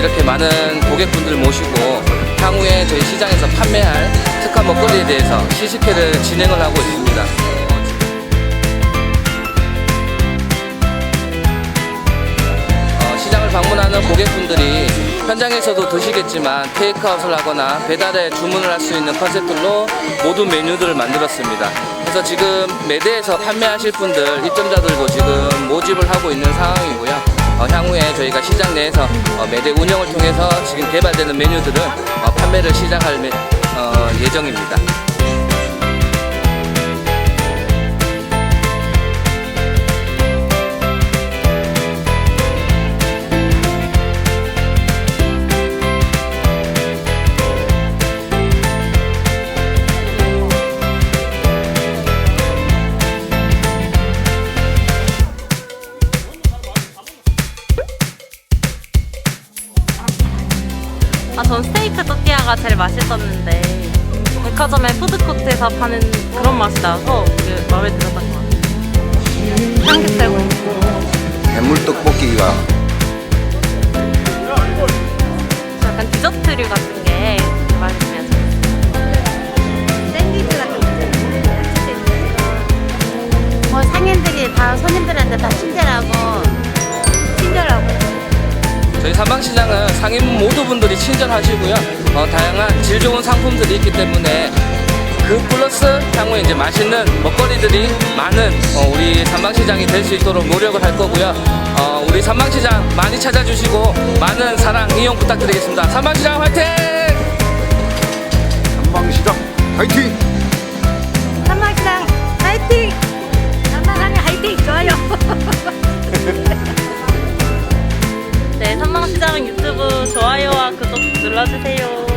이렇게 많은 고객분들 모시고 향후에 저희 시장에서 판매할 특화 먹거리에 대해서 시식회를 진행을 하고 있습니다. 어, 방문하는 고객분들이 현장에서도 드시겠지만 테이크아웃을 하거나 배달에 주문을 할 수 있는 컨셉들로 모든 메뉴들을 만들었습니다. 그래서 지금 매대에서 판매하실 분들, 입점자들도 지금 모집을 하고 있는 상황이고요. 어, 향후에 저희가 시장 내에서 어, 매대 운영을 통해서 지금 개발되는 메뉴들은 어, 판매를 시작할 매- 어, 예정입니다. 아, 전 스테이크 또띠아가 제일 맛있었는데 백화점의 푸드코트에서 파는 그런 맛이 나서 그 마음에 들었던 것 같아요. 삼겹살고 해물 떡볶이가 약간 디저트류 같은 삼방시장은 상인 모두 분들이 친절하시고요. 어, 다양한 질 좋은 상품들이 있기 때문에 그 플러스 향후에 이제 맛있는 먹거리들이 많은 어, 우리 삼방시장이 될 수 있도록 노력을 할 거고요. 어, 우리 삼방시장 많이 찾아주시고 많은 사랑 이용 부탁드리겠습니다. 삼방시장 화이팅! 한방시장 화이팅! 네, 삼방시장 유튜브 좋아요와 구독 눌러주세요.